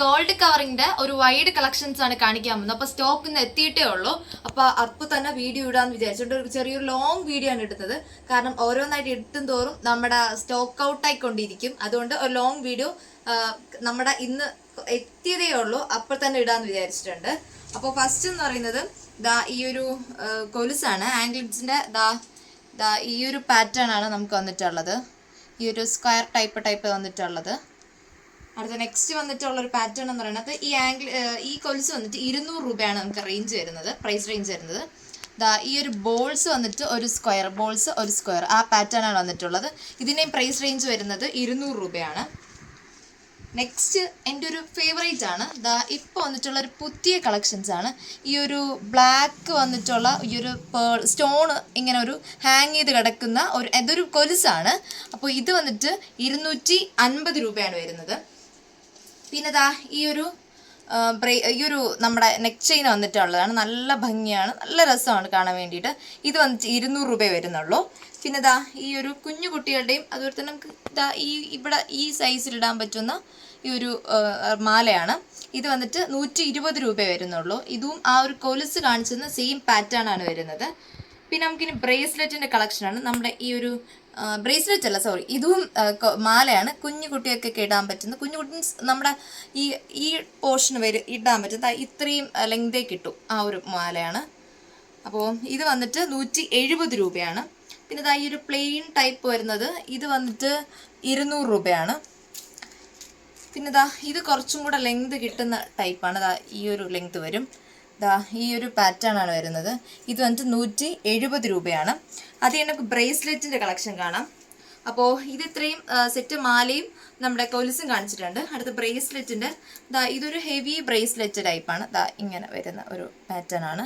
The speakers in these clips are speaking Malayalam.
ഗോൾഡ് കവറിന്റെ ഒരു വൈഡ് കളക്ഷൻസ് ആണ് കാണിക്കാൻ പോകുന്നത് അപ്പൊ സ്റ്റോക്ക് ഇന്ന് എത്തിയിട്ടേ ഉള്ളൂ. അപ്പൊ അപ്പൊ തന്നെ വീഡിയോ ഇടാന്ന് വിചാരിച്ചുകൊണ്ട് ഒരു ചെറിയൊരു ലോങ് വീഡിയോ ആണ് എടുത്തത് കാരണം ഓരോന്നായിട്ട് എടുത്തും തോറും നമ്മുടെ സ്റ്റോക്ക് ഔട്ട് ആയിക്കൊണ്ടിരിക്കും. അതുകൊണ്ട് ഒരു ലോങ് വീഡിയോ നമ്മുടെ ഇന്ന് എത്തിയതേ ഉള്ളൂ. അപ്പോൾ തന്നെ ഇടാന്ന് വിചാരിച്ചിട്ടുണ്ട്. അപ്പോൾ ഫസ്റ്റ് എന്ന് പറയുന്നത് ദാ ഈ ഒരു കൊലുസാണ്. ആംഗ്ലിഡ്സിന്റെ ദാ ദാ ഈ ഒരു പാറ്റേൺ ആണ് നമുക്ക് വന്നിട്ടുള്ളത്. ഈ ഒരു സ്ക്വയർ ടൈപ്പ് ടൈപ്പ് വന്നിട്ടുള്ളത്. അടുത്ത നെക്സ്റ്റ് വന്നിട്ടുള്ള ഒരു പാറ്റേൺ എന്ന് പറയുന്നത് ഈ ആംഗിൾ ഈ കൊലുസ് വന്നിട്ട് ഇരുന്നൂറ് രൂപയാണ് നമുക്ക് റേഞ്ച് വരുന്നത് പ്രൈസ് റേഞ്ച് വരുന്നത്. ഈ ഒരു ബോൾസ് വന്നിട്ട് ഒരു സ്ക്വയർ ബോൾസ് ഒരു സ്ക്വയർ ആ പാറ്റേൺ ആണ് വന്നിട്ടുള്ളത്. ഇതിന്റെയും പ്രൈസ് റേഞ്ച് വരുന്നത് ഇരുന്നൂറ് രൂപയാണ്. നെക്സ്റ്റ് എന്റെ ഒരു ഫേവറേറ്റ് ആണ്. ദാ ഇപ്പോൾ വന്നിട്ടുള്ള ഒരു പുതിയ കളക്ഷൻസ് ആണ്. ഈ ഒരു ബ്ലാക്ക് വന്നിട്ടുള്ള ഈ ഒരു പേൾ സ്റ്റോൺ ഇങ്ങനെ ഒരു ഹാങ് ചെയ്ത് കിടക്കുന്ന ഒരു ഇതൊരു കൊലുസാണ് അപ്പോൾ ഇത് വന്നിട്ട് ഇരുന്നൂറ്റി അൻപത് രൂപയാണ് വരുന്നത്. പിന്നെ ദാ ഈ ഒരു ബ്രേ ഈ ഒരു നമ്മുടെ നെക്ക് ചെയിൻ വന്നിട്ടുള്ളതാണ്. നല്ല ഭംഗിയാണ്. നല്ല രസമാണ് കാണാൻ വേണ്ടിയിട്ട്. ഇത് വന്നിട്ട് ഇരുന്നൂറ് രൂപയെ വരുന്നുള്ളൂ. പിന്നെ ദാ ഈ ഒരു കുഞ്ഞു കുട്ടികളുടെയും അതുപോലെ തന്നെ നമുക്ക് ഇതാ ഈ ഇവിടെ ഈ സൈസിൽ ഇടാൻ പറ്റുന്ന ഈ ഒരു മാലയാണ്. ഇത് വന്നിട്ട് നൂറ്റി ഇരുപത് രൂപയെ വരുന്നുള്ളൂ. ഇതും ആ ഒരു കൊലുസ് കാണിച്ചിരുന്ന സെയിം പാറ്റേൺ ആണ് വരുന്നത്. പിന്നെ നമുക്കിനി ബ്രേസ്ലെറ്റിന്റെ കളക്ഷനാണ്. നമ്മുടെ ഈ ഒരു ബ്രേസ്ലെറ്റ് അല്ല സോറി ഇതും മാലയാണ്. കുഞ്ഞു കുട്ടിയൊക്കെ ഇടാൻ പറ്റുന്ന കുഞ്ഞു കുട്ടി means നമ്മുടെ ഈ ഈ പോർഷൻ വരെ ഇടാൻ പറ്റുന്ന ഇത്രയും ലെങ്തേ കിട്ടും ആ ഒരു മാലയാണ്. അപ്പോൾ ഇത് വന്നിട്ട് നൂറ്റി എഴുപത് രൂപയാണ്. പിന്നെ ഇതാ ഈ ഒരു പ്ലെയിൻ ടൈപ്പ് വരുന്നത് ഇത് വന്നിട്ട് ഇരുന്നൂറ് രൂപയാണ്. പിന്നെ ഇതാ ഇത് കുറച്ചും കൂടെ ലെങ്ത് കിട്ടുന്ന ടൈപ്പാണ് ദാ ഈ ഒരു ലെങ്ത് വരും. ദാ ഈ ഒരു പാറ്റേൺ ആണ് വരുന്നത്. ഇത് വന്നിട്ട് നൂറ്റി എഴുപത് രൂപയാണ്. അത് നമുക്ക് ബ്രേസ്ലെറ്റിന്റെ കളക്ഷൻ കാണാം. അപ്പോൾ ഇത് ഇത്രയും സെറ്റ് മാലയും നമ്മുടെ കൊലുസും കാണിച്ചിട്ടുണ്ട്. അടുത്ത ബ്രേസ്ലെറ്റിന്റെ ദാ ഇതൊരു ഹെവി ബ്രേസ്ലെറ്റ് ടൈപ്പാണ് ദാ ഇങ്ങനെ വരുന്ന ഒരു പാറ്റേൺ ആണ്.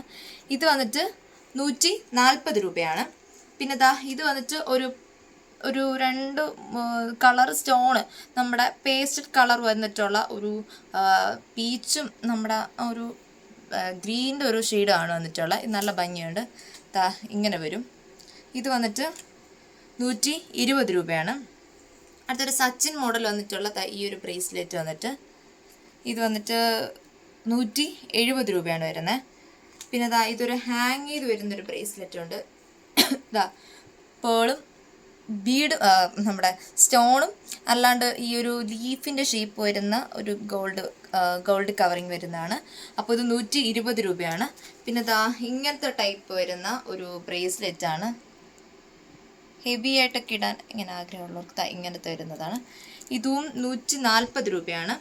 ഇത് വന്നിട്ട് നൂറ്റി നാൽപ്പത് രൂപയാണ്. പിന്നെ ദാ ഇത് വന്നിട്ട് ഒരു ഒരു രണ്ട് കളർ സ്റ്റോണ് നമ്മുടെ പേസ്റ്റഡ് കളർ വന്നിട്ടുള്ള ഒരു പീച്ചും നമ്മുടെ ഒരു ഗ്രീന്റെ ഒരു ഷെയ്ഡാണ് വന്നിട്ടുള്ളത്. നല്ല ഭംഗിയുണ്ട്. താ ഇങ്ങനെ വരും. ഇത് വന്നിട്ട് നൂറ്റി ഇരുപത് രൂപയാണ്. അടുത്തൊരു സച്ചിൻ മോഡൽ വന്നിട്ടുള്ള ഈ ഒരു ബ്രേസ്ലെറ്റ് വന്നിട്ട്. ഇത് വന്നിട്ട് നൂറ്റി എഴുപത് രൂപയാണ് വരുന്നത് പിന്നെ ഇതാ ഇതൊരു ഹാങ് ചെയ്ത് വരുന്നൊരു ബ്രേസ്ലെറ്റ് ഉണ്ട്. ദാ പേളും ബീഡ് നമ്മുടെ സ്റ്റോണും അല്ലാണ്ട് ഈ ഒരു ലീഫിന്റെ ഷേപ്പ് വരുന്ന ഒരു ഗോൾഡ് ഗോൾഡ് കവറിങ് വരുന്നതാണ്. അപ്പോൾ ഇത് നൂറ്റി ഇരുപത് രൂപയാണ്. പിന്നെ ഇതാ ഇങ്ങനത്തെ ടൈപ്പ് വരുന്ന ഒരു ബ്രേസ്ലെറ്റ് ആണ്. ഹെവി ആയിട്ടൊക്കെ ഇടാൻ ഇങ്ങനെ ആഗ്രഹമുള്ളവർക്ക് ഇങ്ങനത്തെ വരുന്നതാണ്. ഇതും നൂറ്റി നാൽപ്പത് രൂപയാണ്.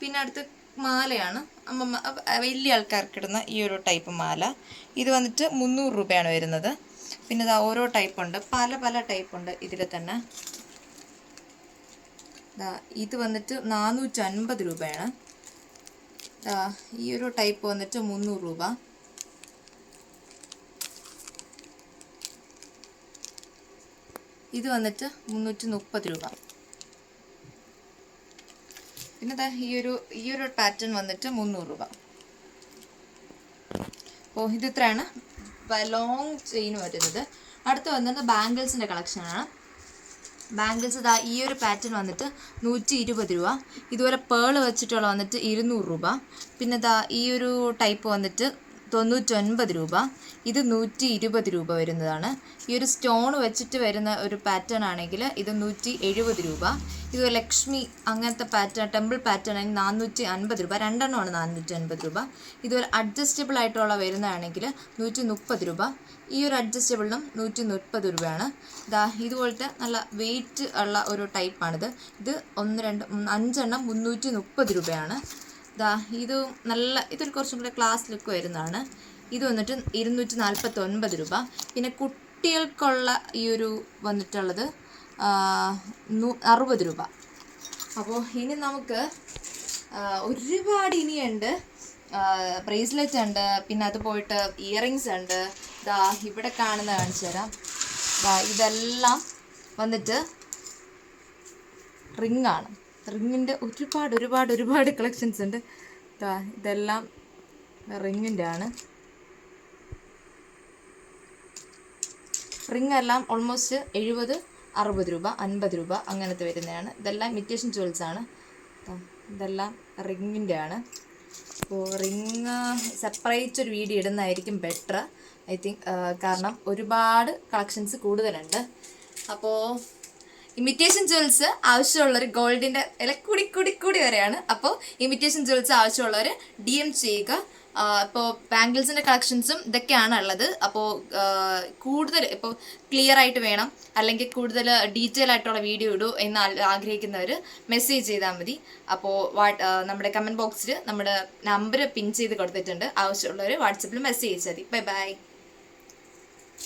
പിന്നെ അടുത്ത് മാലയാണ്. അമ്മ വലിയ ആൾക്കാർക്ക് ഇടുന്ന ഈ ഒരു ടൈപ്പ് മാല. ഇത് വന്നിട്ട് മുന്നൂറ് രൂപയാണ് വരുന്നത്. പിന്നെ ഇതാ ഓരോ ടൈപ്പ് ഉണ്ട്. പല പല ടൈപ്പ് ഉണ്ട് ഇതിൽ തന്നെ. ഇത് വന്നിട്ട് നാനൂറ്റി അൻപത് രൂപയാണ് ഈ ഒരു ടൈപ്പ് വന്നിട്ട് മുന്നൂറ് രൂപ. ഇത് വന്നിട്ട് മുന്നൂറ്റി മുപ്പത് രൂപ. പിന്നെ ഈ ഒരു ഈ ഒരു പാറ്റേൺ വന്നിട്ട് മുന്നൂറ് രൂപ. അപ്പോൾ ഇത് ഇത്രയാണ് ലോങ് ചെയിൻ വരുന്നത് അടുത്ത് വന്നത് ബാംഗിൾസിന്റെ കളക്ഷനാണ് ബാംഗിൾസ് ഇതാ ഈ ഒരു പാറ്റേൺ വന്നിട്ട് നൂറ്റി ഇരുപത് രൂപ. ഇതുപോലെ പേൾ വെച്ചിട്ടുള്ള വന്നിട്ട് ഇരുന്നൂറ് രൂപ. പിന്നെ ഇതാ ഈ ഒരു ടൈപ്പ് വന്നിട്ട് തൊണ്ണൂറ്റൊൻപത് രൂപ. ഇത് നൂറ്റി ഇരുപത് രൂപ വരുന്നതാണ്. ഈ ഒരു സ്റ്റോൺ വെച്ചിട്ട് വരുന്ന ഒരു പാറ്റേൺ ആണെങ്കിൽ ഇത് നൂറ്റി എഴുപത് രൂപ. ഇത് ലക്ഷ്മി അങ്ങനത്തെ പാറ്റേൺ ടെമ്പിൾ പാറ്റേൺ ആണെങ്കിൽ നാനൂറ്റി അൻപത് രൂപ. രണ്ടെണ്ണമാണ് നാനൂറ്റി അൻപത് രൂപ. ഇതുപോലെ അഡ്ജസ്റ്റബിൾ ആയിട്ടുള്ള വരുന്നതാണെങ്കിൽ നൂറ്റി മുപ്പത് രൂപ. ഈ ഒരു അഡ്ജസ്റ്റബിളിനും നൂറ്റി മുപ്പത് രൂപയാണ്. ദാ ഇതുപോലത്തെ നല്ല വെയിറ്റ് ഉള്ള ഒരു ടൈപ്പാണിത് ഇത് ഒന്ന് രണ്ട് അഞ്ചെണ്ണം മുന്നൂറ്റി മുപ്പത് രൂപയാണ്. ദാ ഇത് നല്ല ഇതൊരു കുറച്ചും കൂടെ ക്ലാസ് ലുക്ക് വരുന്നതാണ്. ഇത് വന്നിട്ട് ഇരുന്നൂറ്റി നാൽപ്പത്തി ഒൻപത് രൂപ. പിന്നെ കുട്ടികൾക്കുള്ള ഈ ഒരു വന്നിട്ടുള്ളത് അറുപത് രൂപ. അപ്പോൾ ഇനി നമുക്ക് ഒരുപാട് ഇനിയുണ്ട്. ബ്രേസ്ലെറ്റ് ഉണ്ട് പിന്നെ അത് പോയിട്ട് ഇയറിങ്സ് ഉണ്ട്. ദാ ഇവിടെ കാണുന്ന കാണിച്ചു തരാം. ദാ ഇതെല്ലാം വന്നിട്ട് റിംഗ് ആണ്. റിങ്ങിന്റെ ഒരുപാട് ഒരുപാട് ഒരുപാട് കളക്ഷൻസ് ഉണ്ട്. ഇതെല്ലാം റിങ്ങിന്റെ ആണ്. റിംഗ് എല്ലാം ഓൾമോസ്റ്റ് എഴുപത് അറുപത് രൂപ അൻപത് രൂപ അങ്ങനത്തെ വരുന്നതാണ്. ഇതെല്ലാം ഇമിറ്റേഷൻ ജുവൽസ് ആണ്. ഇതെല്ലാം റിങ്ങിന്റെ ആണ്. അപ്പോൾ റിങ് സെപ്പറേറ്റ് ഒരു വീഡിയോ ഇടുന്നതായിരിക്കും ബെറ്റർ ഐ തിങ്ക് കാരണം ഒരുപാട് കളക്ഷൻസ് കൂടുതലുണ്ട്. അപ്പോൾ ഇമിറ്റേഷൻ ജ്വൽസ് ആവശ്യമുള്ളവർ ഗോൾഡിന്റെ വില കൂടി കൂടി കൂടി വരെയാണ്. അപ്പോൾ ഇമിറ്റേഷൻ ജ്വൽസ് ആവശ്യമുള്ളവർ ഡി എം ചെയ്യുക. ഇപ്പോൾ ബാംഗിൾസിന്റെ കളക്ഷൻസും ഇതൊക്കെയാണ് ഉള്ളത്. അപ്പോൾ കൂടുതൽ ഇപ്പോൾ ക്ലിയർ ആയിട്ട് വേണം. അല്ലെങ്കിൽ കൂടുതൽ ഡീറ്റെയിൽ ആയിട്ടുള്ള വീഡിയോ ഇടൂ എന്ന് ആഗ്രഹിക്കുന്നവർ മെസ്സേജ് ചെയ്താൽ മതി. അപ്പോൾ വാട്ട് നമ്മുടെ കമന്റ് ബോക്സിൽ നമ്മുടെ നമ്പർ പിൻ ചെയ്ത് കൊടുത്തിട്ടുണ്ട്. ആവശ്യമുള്ളവർ വാട്സപ്പിൽ മെസ്സേജ് ചെയ്താൽ മതി. Bye bye